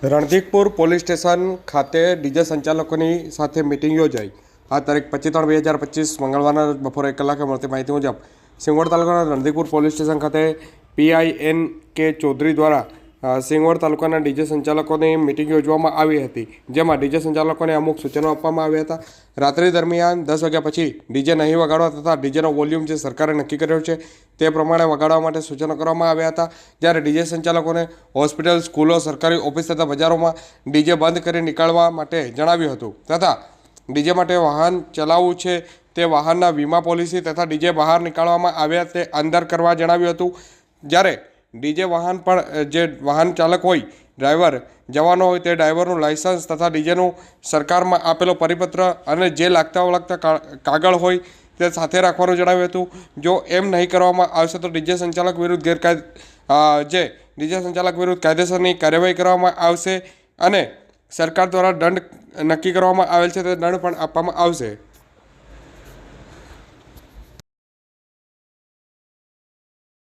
Randhikpur police station ખાતે DJ સંચાલકોની સાથે મિટિંગ યોજાઈ. આ તારીખ પચીસ ત્રણ બે હજાર પચીસ મંગળવારના બપોરે એક કલાકે મળતી માહિતી મુજબ સિંગવડ તાલુકાના રણધીકપુર પોલીસ સ્ટેશન ખાતે પીઆઈ એન કે ચૌધરી દ્વારા સિંગવડ તાલુકાના ડીજે સંચાલકોની મિટિંગ યોજવામાં આવી હતી, જેમાં ડીજે સંચાલકોને અમુક સૂચનો આપવામાં આવ્યા હતા. રાત્રિ દરમિયાન દસ વાગ્યા પછી ડીજે નહીં વગાડવા તથા ડીજેનો વોલ્યુમ જે સરકારે નક્કી કર્યો છે તે પ્રમાણે વગાડવા માટે સૂચનો કરવામાં આવ્યા હતા. જ્યારે ડીજે સંચાલકોને હોસ્પિટલ, સ્કૂલો, સરકારી ઓફિસ તથા બજારોમાં ડીજે બંધ કરી નીકળવા માટે જણાવ્યું હતું તથા ડીજે માટે વાહન ચલાવવું છે તે વાહનના વીમા પોલિસી તથા ડીજે બહાર નીકાળવામાં આવ્યા તે અંદર કરવા જણાવ્યું હતું. જ્યારે ડીજે વાહન પણ જે વાહન ચાલક હોય, ડ્રાઈવર, જવાનો હોય તે ડ્રાઈવરનું લાયસન્સ તથા ડીજેનું સરકારમાં આપેલો પરિપત્ર અને જે લાગતા વળગતા કાગળ હોય તે સાથે રાખવાનું જણાવ્યું હતું. જો એમ નહીં કરવામાં આવશે તો ડીજે સંચાલક વિરુદ્ધ ગેરકાયદે જે ડીજે સંચાલક વિરુદ્ધ કાયદેસરની કાર્યવાહી કરવામાં આવશે અને સરકાર દ્વારા દંડ નક્કી કરવામાં આવેલ છે તે દંડ પણ આપવામાં આવશે.